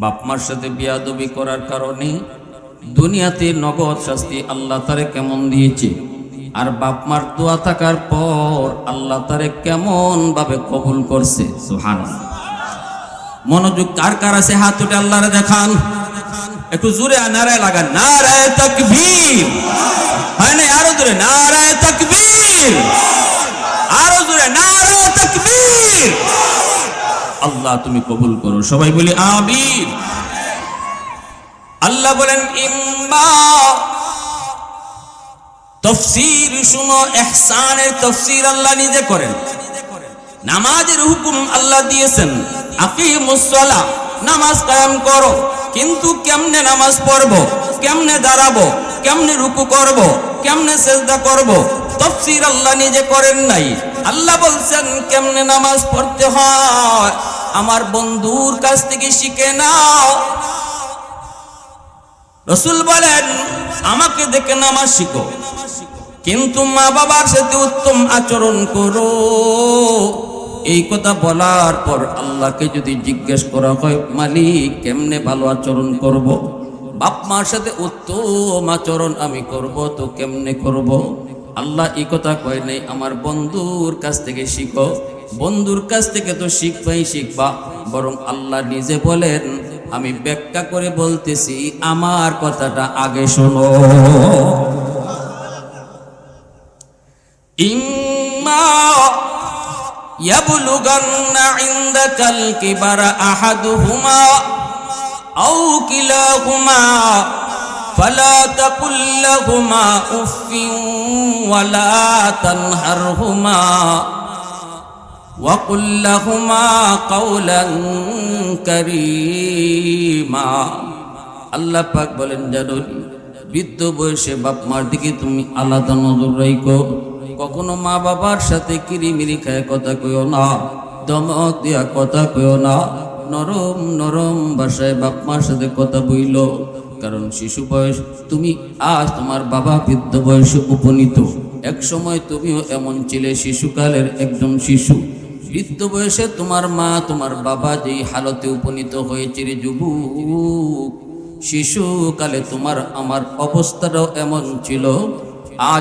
বাপমার সাথে বিয়াদবি করার কারণে দুনিয়াতে নগদ শাস্তি আল্লাহ তারে কেমন দিয়েছে? আর বাপমার দোয়া থাকার পর আল্লাহ তারে কেমন ভাবে কবুল করছে? মনোযোগ কার কার আছে? হাত উঠে আল্লাহরে দেখান। একটু জোরে নারায় লাগান। নারায় তাকবীর। হয় না আরও জোরে। নারায় তাকবীর আরও জোরে নারায় তাকবীর আল্লাহ তুমি কবুল করো। সবাই বলি আমিন। আল্লাহ বলেন তফসির শুনো, এহসানের তফসির আল্লাহ নিজে করেন। নামাজের হুকুম আল্লাহ দিয়েছেন। আকিমুসসালা নামাজ কায়েম করো। কিন্তু কেমনে নামাজ পড়ব, কেমনে দাঁড়াবো, কেমনে রুকু করব, কেমনে সেজদা করব? তফসির আল্লাহ নিজে করেন নাই। আল্লাহ বলছেন, কেমনে নামাজ পড়তে হয়? আমার বন্ধুর কাছ থেকে শিখে নাও। রসুল বলেন, আমাকে দেখে নামাজ শিখো। কিন্তু মা বাবার সাথে উত্তম আচরণ করো। এই কথা বলার পর আল্লাহকে যদি জিজ্ঞেস করা হয়, মালিক, কেমনে ভালো আচরণ করব। বাপ মার সাথে উত্তম আচরণ আমি করব তো কেমনে করব। আল্লাহ এই কথা কয় নাই আমার বন্ধুর কাছ থেকে শিখো বন্ধুর কাছ থেকে তো শিখবাই শিখবা বরং আল্লাহ নিজে বলেন আমি ব্যাখ্যা করে বলতেছি আমার কথাটা আগে শোনো إما يبلغن عندك الكبر أحدهما أو كلاهما فلا تقل لهما أف ولا تنهرهما وقل لهما قولا كريما আল্লাহ পাক বলেন জানুন বৃদ্ধ বয়সে বাপ মার দিকে তুমি আলাদা নজর রাখো কখনো মা বাবার সাথে কিরিমিরি খায় কথা কইও না দমক দিয়া কথা কইও না নরম নরম ভাষায় বাপ মার সাথে কথা বইল কারণ শিশু বয়স তুমি আজ তোমার বাবা বৃদ্ধ বয়সে উপনীত। এক সময় তুমিও এমন ছিলে শিশুকালের একজন শিশু। বৃদ্ধ বয়সে তোমার মা, তোমার বাবা যেই হালতে উপনীত হয়েছে রে যুবক, শিশুকালে তোমার, আমার অবস্থাটাও এমন ছিল। আজ